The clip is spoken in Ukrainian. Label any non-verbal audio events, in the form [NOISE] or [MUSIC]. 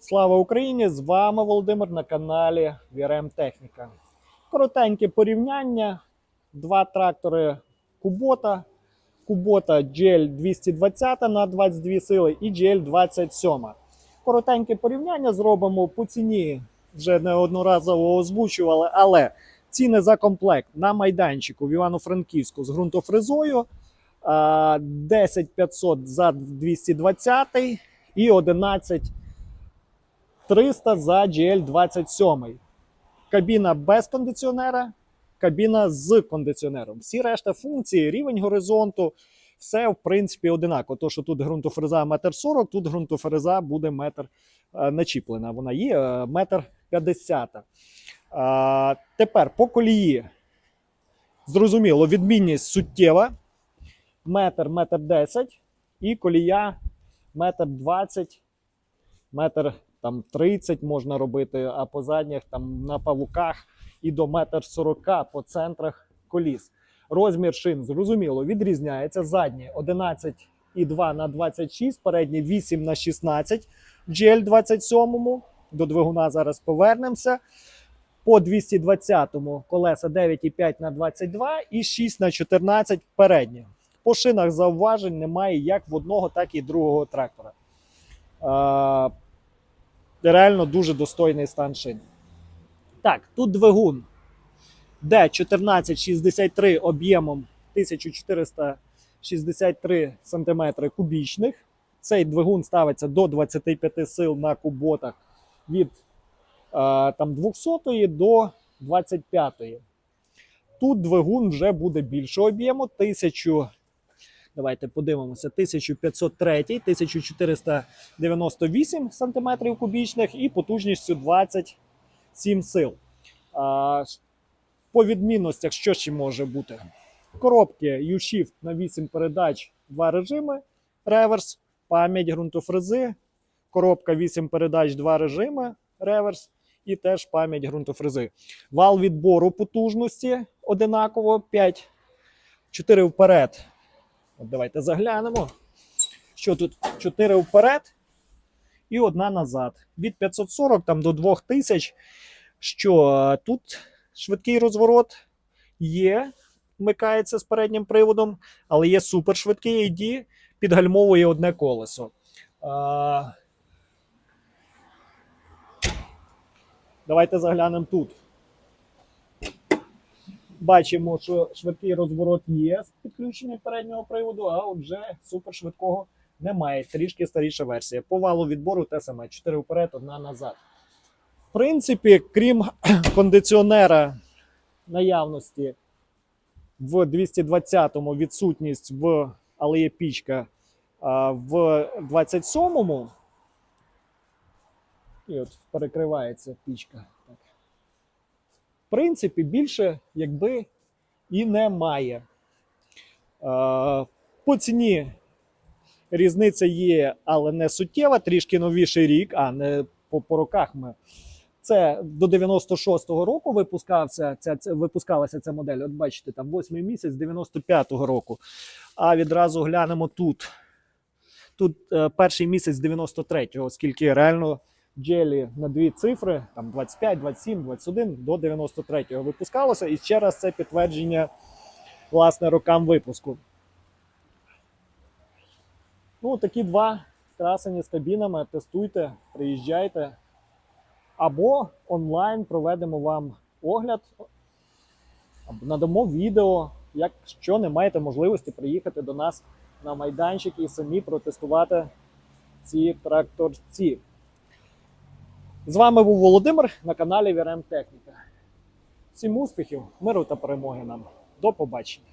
Слава Україні! З вами Володимир на каналі VRM Техніка. Коротеньке порівняння. Два трактори Кубота. Кубота GL 220 на 22 сили і GL 27. Коротеньке порівняння зробимо по ціні. Вже неодноразово озвучували, але ціни за комплект на майданчику в Івано-Франківську з ґрунтофрезою. а, 10 500 за 220 і 11 300 за GL27. Кабіна без кондиціонера, кабіна з кондиціонером. Всі решта функції, рівень горизонту, все в принципі одинаково. То, що тут ґрунтофреза 1,40 м, тут ґрунтофреза буде метр е, начіплена. Вона є е, метр 50. А, тепер по колії. Зрозуміло, відмінність суттєва. Метр, метр 10 і колія метр 20, метр там 30 можна робити, а по задніх там на павуках і до метр 40 по центрах коліс. Розмір шин зрозуміло відрізняється. Задні 11,2 на 26, передні 8 на 16 в GL27. До двигуна зараз повернемося. По 220-му колеса 9,5 на 22 і 6 на 14 передні. По шинах зауважень немає як в одного, так і другого трактора. Реально дуже достойний стан шин. Так, тут двигун D1463 об'ємом 1463 см кубічних. Цей двигун ставиться до 25 сил на куботах від е, там 200 до 25. Тут двигун вже буде більшого об'єму 1000 Давайте подивимося: 1503, 1498 см кубічних і потужністю 27 сил. По відмінностях, що ще може бути? Коробки U-Shift на 8 передач, два режими, реверс, пам'ять ґрунтофрези, коробка 8 передач, два режими, реверс і теж пам'ять ґрунтофрези. Вал відбору потужності одинаково 5, 4 вперед. От давайте заглянемо. Що тут 4 вперед і одна назад. Від 540 там, до 2000. Що е, тут швидкий розворот є, вмикається з переднім приводом, але є супершвидкий AD, підгальмовує одне колесо. А... Давайте заглянемо тут. Бачимо, що швидкий розворот є з підключенням переднього приводу, а от вже супершвидкого немає. Трішки старіша версія. По валу відбору те саме: 4 вперед, одна назад. В принципі, крім [CLEARS THROAT] кондиціонера наявності в 220-му відсутність в, але є пічка в 27-му. І от перекривається пічка. Принципі, більше якби і немає. Е, По ціні різниця є, але не суттєва. Трішки новіший рік, а не по, по роках ми. Це до 96-го року випускався, ця, випускалася ця модель. От бачите, там 8 місяць 95-го року. А відразу глянемо тут. Тут е, перший місяць 93-го, оскільки реально джелі на дві цифри, там 25, 27, 21 до 93-го випускалося. І ще раз це підтвердження власне рокам випуску. Ну, такі два красені з кабінами. Тестуйте, приїжджайте. Або онлайн проведемо вам огляд, надамо відео, якщо не маєте можливості приїхати до нас на майданчик і самі протестувати ці тракторці. З вами був Володимир на каналі VRM Техніка. Всім успіхів, миру та перемоги нам. До побачення!